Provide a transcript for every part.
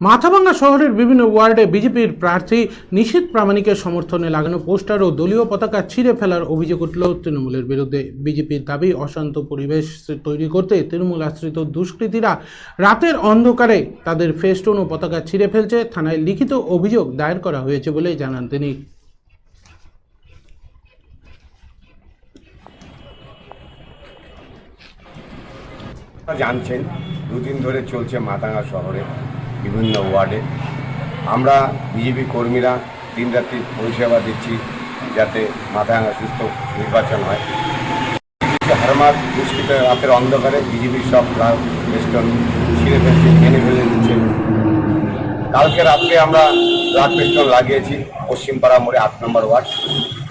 মাথাভাঙ্গা শহরের বিভিন্ন ওয়ার্ডে বিজেপির প্রার্থী নিশীত প্রামাণিকের সমর্থনে লাগানো পোস্টার ও দলীয় পতাকা ছিঁড়ে ফেলার অভিযোগ উঠল তৃণমূলের বিরুদ্ধে। বিজেপির দাবি, অশান্ত পরিবেশ তৈরি করতে তৃণমূল আশ্রিত দুষ্কৃতীরা রাতের অন্ধকারে তাদের ফেস্টুন ও পতাকা ছিঁড়ে ফেলছে। থানায় লিখিত অভিযোগ দায়ের করা হয়েছে বলে জানান তিনি। জানছেন, দুদিন ধরে চলছে মাতাঙ্গা শহরে বিভিন্ন ওয়ার্ডে। আমরা বিজেপি কর্মীরা দিন রাত্রি পরিষেবা দিচ্ছি যাতে মাথাঙ্গা সুস্থ নির্বাচন হয়। হারমার দুষ্কৃত রাতের অন্ধকারে বিজেপির সব বেস্টন ছিঁড়ে ফেলছে, ভেঙে ফেলে দিচ্ছে। কালকে রাত্রে আমরা ট্রাক পেস্টন লাগিয়েছি, পশ্চিমপাড়া মোড়ে আট নম্বর ওয়ার্ড।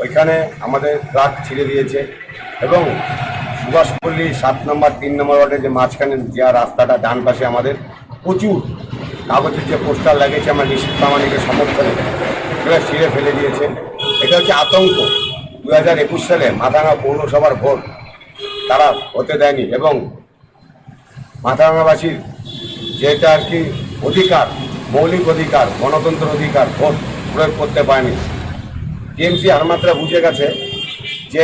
ওইখানে আমাদের ট্রাক ছিঁড়ে দিয়েছে এবং সুভাষপল্লী সাত নম্বর, তিন নম্বর ওয়ার্ডে যে মাঝখানে যে রাস্তাটা, ডান পাশে আমাদের প্রচুর কাগজের যে পোস্টার লাগিয়েছে, আমরা নিশ্চিত প্রামাণিকের সমর্থনে। সেটা ছিঁড়ে ফেলে দিয়েছে। এটা হচ্ছে আতঙ্ক। দু হাজার একুশ সালে মাথাঙ্গা পৌরসভার ভোট তারা হতে দেয়নি এবং মাথাভাঙাবাসীর যেটা আর কি অধিকার, মৌলিক অধিকার গণতন্ত্র অধিকার, ভোট প্রয়োগ করতে পারেনি। টিএমসি হারমাত্রা বুঝে গেছে যে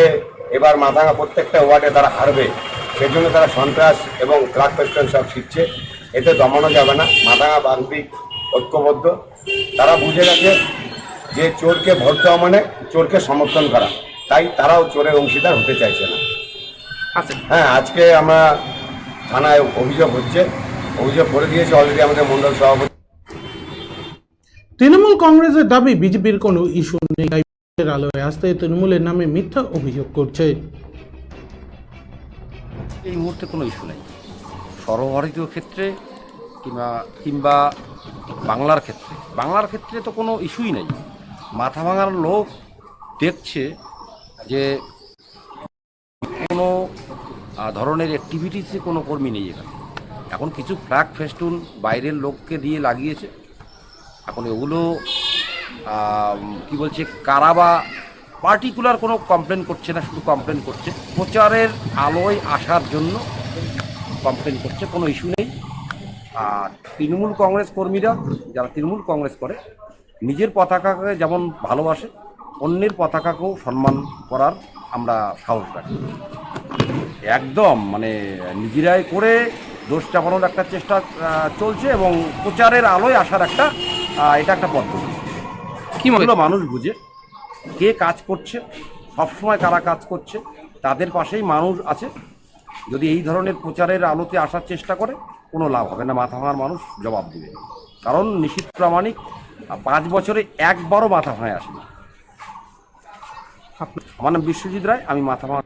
এবার মাথাঙ্গা প্রত্যেকটা ওয়ার্ডে তারা হারবে। সেজন্য তারা সন্ত্রাস এবং ট্রাক পেস্টন সব শিখছে। এতে দমানো যাবে না। মাথাঙা বান্দিক ঐক্যবদ্ধ। তারা বুঝে গেছে যে চোরকে ভোট দেওয়া মানে চোরকে সমর্থন করা। তাই তারাও চোরের অংশীদার হতে চাইছে না। আচ্ছা। হ্যাঁ আজকে আমরা থানায় অভিযোগ হচ্ছে। অভিযোগ করে দিয়েছে অলরেডি আমাদের মন্ডল সভাপতি। তৃণমূল কংগ্রেসের দাবি বিজেপির কোনো ইস্যু নেই তাই আলোয় আসতে তৃণমূলের নামে মিথ্যা অভিযোগ করছে। এই মুহূর্তে কোনো ইস্যু নেই। সর্বভারতীয় ক্ষেত্রে কিংবা কিংবা বাংলার ক্ষেত্রে। বাংলার ক্ষেত্রে তো কোনো ইস্যুই নেই। মাথা ভাঙার লোক দেখছে যে কোনো ধরনের অ্যাক্টিভিটিসে কোনো কর্মী নেই এখানে। এখন কিছু ফ্ল্যাগ ফেস্টুন বাইরের লোককে দিয়ে লাগিয়েছে। এখন এগুলো কি বলছে, কারা বা পার্টিকুলার কোনো কমপ্লেন করছে না, শুধু কমপ্লেন করছে। প্রচারের আলোয় আসার জন্য কমপ্লেন করছে কোনো ইস্যু নেই। আর তৃণমূল কংগ্রেস কর্মীরা যারা তৃণমূল কংগ্রেস করে নিজের পতাকাকে যেমন ভালোবাসে অন্যের পতাকাকেও সম্মান করার আমরা সাহস রাখি। একদম মানে নিজেরাই করে দোষ চাপানোর একটা চেষ্টা চলছে এবং প্রচারের আলোয় আসার একটা এটা একটা পদ্ধতি। কি মনে মানুষ বুঝে কে কাজ করছে সবসময় কারা কাজ করছে তাদের পাশেই মানুষ আছে যদি এই ধরনের প্রচারের আলোতে আসার চেষ্টা করে, কোনো লাভ হবে না। মাথা ভাঙার মানুষ জবাব দেবে। কারণ নিশীত প্রামাণিক পাঁচ বছরে একবারও মাথা ভাঙায় আসে না। আমার নাম বিশ্বজিৎ রায়, আমি মাথা ভাঙা